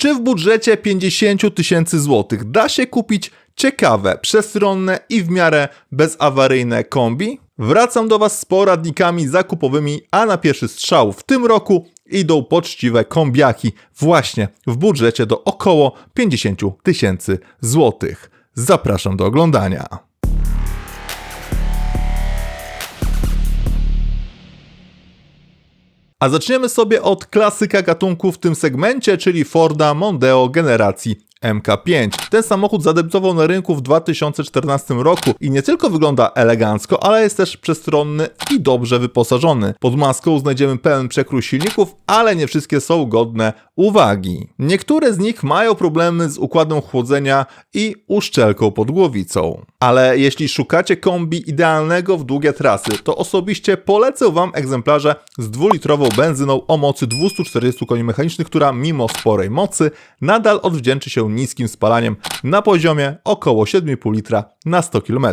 Czy w budżecie 50 tysięcy złotych da się kupić ciekawe, przestronne i w miarę bezawaryjne kombi? Wracam do Was z poradnikami zakupowymi, a na pierwszy strzał w tym roku idą poczciwe kombiaki właśnie w budżecie do około 50 tysięcy złotych. Zapraszam do oglądania. A zaczniemy sobie od klasyka gatunku w tym segmencie, czyli Forda Mondeo generacji MK5. Ten samochód zadebiutował na rynku w 2014 roku i nie tylko wygląda elegancko, ale jest też przestronny i dobrze wyposażony. Pod maską znajdziemy pełen przekrój silników, ale nie wszystkie są godne uwagi. Niektóre z nich mają problemy z układem chłodzenia i uszczelką pod głowicą. Ale jeśli szukacie kombi idealnego w długie trasy, to osobiście polecę Wam egzemplarze z dwulitrową benzyną o mocy 240 koni mechanicznych, która mimo sporej mocy nadal odwdzięczy się niskim spalaniem na poziomie około 7,5 litra na 100 km.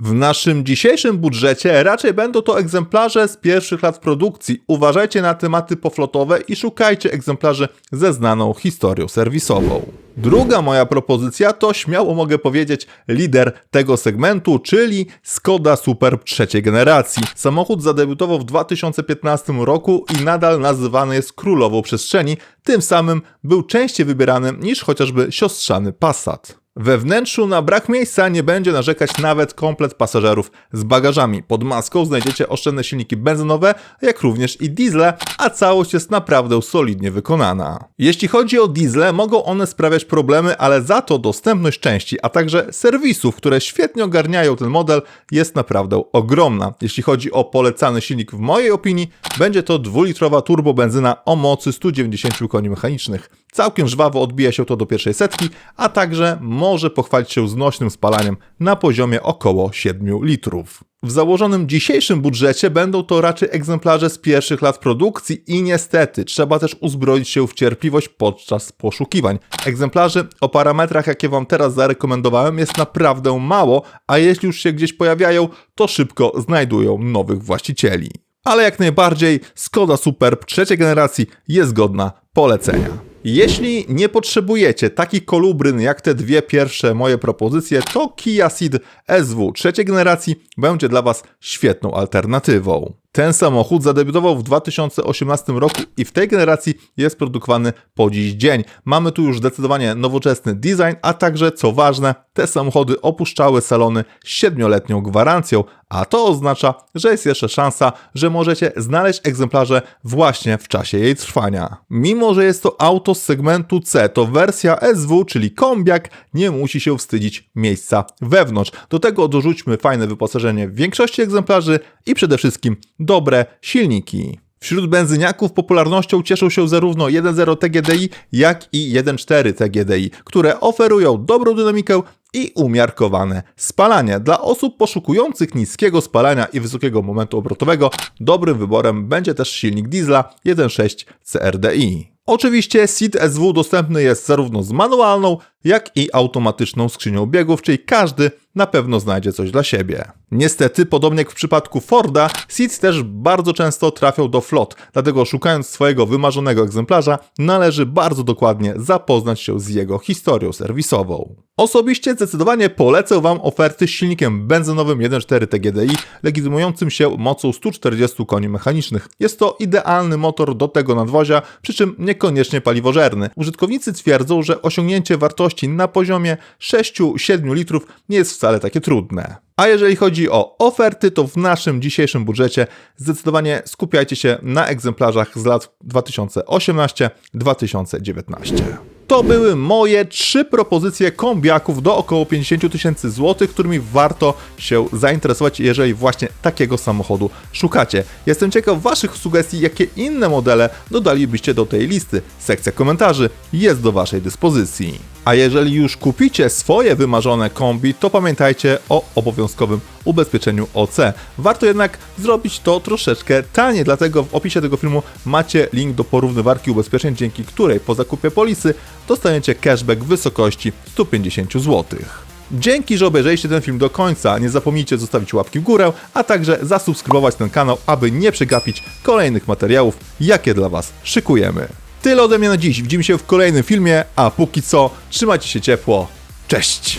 W naszym dzisiejszym budżecie raczej będą to egzemplarze z pierwszych lat produkcji. Uważajcie na tematy poflotowe i szukajcie egzemplarzy ze znaną historią serwisową. Druga moja propozycja to śmiało mogę powiedzieć lider tego segmentu, czyli Skoda Superb trzeciej generacji. Samochód zadebiutował w 2015 roku i nadal nazywany jest królową przestrzeni, tym samym był częściej wybierany niż chociażby siostrzany Passat. We wnętrzu na brak miejsca nie będzie narzekać nawet komplet pasażerów z bagażami. Pod maską znajdziecie oszczędne silniki benzynowe, jak również i diesle, a całość jest naprawdę solidnie wykonana. Jeśli chodzi o diesle, mogą one sprawiać problemy, ale za to dostępność części, a także serwisów, które świetnie ogarniają ten model, jest naprawdę ogromna. Jeśli chodzi o polecany silnik, w mojej opinii, będzie to dwulitrowa turbobenzyna o mocy 190 koni mechanicznych. Całkiem żwawo odbija się to do pierwszej setki, a także może pochwalić się znośnym spalaniem na poziomie około 7 litrów. W założonym dzisiejszym budżecie będą to raczej egzemplarze z pierwszych lat produkcji i niestety trzeba też uzbroić się w cierpliwość podczas poszukiwań. Egzemplarzy o parametrach, jakie Wam teraz zarekomendowałem, jest naprawdę mało, a jeśli już się gdzieś pojawiają, to szybko znajdują nowych właścicieli. Ale jak najbardziej Skoda Superb trzeciej generacji jest godna polecenia. Jeśli nie potrzebujecie takich kolubryn jak te dwie pierwsze moje propozycje, to Kia Ceed SW trzeciej generacji będzie dla Was świetną alternatywą. Ten samochód zadebiutował w 2018 roku i w tej generacji jest produkowany po dziś dzień. Mamy tu już zdecydowanie nowoczesny design, a także, co ważne, te samochody opuszczały salony z 7-letnią gwarancją, a to oznacza, że jest jeszcze szansa, że możecie znaleźć egzemplarze właśnie w czasie jej trwania. Mimo, że jest to auto z segmentu C, to wersja SW, czyli kombiak, nie musi się wstydzić miejsca wewnątrz. Do tego dorzućmy fajne wyposażenie w większości egzemplarzy i przede wszystkim dobre silniki. Wśród benzyniaków popularnością cieszą się zarówno 1.0 TGDI, jak i 1.4 TGDI, które oferują dobrą dynamikę i umiarkowane spalanie. Dla osób poszukujących niskiego spalania i wysokiego momentu obrotowego dobrym wyborem będzie też silnik diesla 1.6 CRDI. Oczywiście SID SW dostępny jest zarówno z manualną, jak i automatyczną skrzynią biegów, czyli każdy na pewno znajdzie coś dla siebie. Niestety, podobnie jak w przypadku Forda, SIDS też bardzo często trafią do flot, dlatego szukając swojego wymarzonego egzemplarza, należy bardzo dokładnie zapoznać się z jego historią serwisową. Osobiście zdecydowanie polecę Wam oferty z silnikiem benzynowym 1.4 TGDI, legitymującym się mocą 140 koni mechanicznych. Jest to idealny motor do tego nadwozia, przy czym niekoniecznie paliwożerny. Użytkownicy twierdzą, że osiągnięcie wartości na poziomie 6-7 litrów nie jest wcale takie trudne. A jeżeli chodzi o oferty, to w naszym dzisiejszym budżecie zdecydowanie skupiajcie się na egzemplarzach z lat 2018-2019. To były moje trzy propozycje kombiaków do około 50 tysięcy złotych, którymi warto się zainteresować, jeżeli właśnie takiego samochodu szukacie. Jestem ciekaw Waszych sugestii, jakie inne modele dodalibyście do tej listy. Sekcja komentarzy jest do Waszej dyspozycji. A jeżeli już kupicie swoje wymarzone kombi, to pamiętajcie o obowiązkowym ubezpieczeniu OC. Warto jednak zrobić to troszeczkę taniej, dlatego w opisie tego filmu macie link do porównywarki ubezpieczeń, dzięki której po zakupie polisy dostaniecie cashback w wysokości 150 zł. Dzięki, że obejrzeliście ten film do końca. Nie zapomnijcie zostawić łapki w górę, a także zasubskrybować ten kanał, aby nie przegapić kolejnych materiałów, jakie dla Was szykujemy. Tyle ode mnie na dziś. Widzimy się w kolejnym filmie, a póki co trzymajcie się ciepło. Cześć!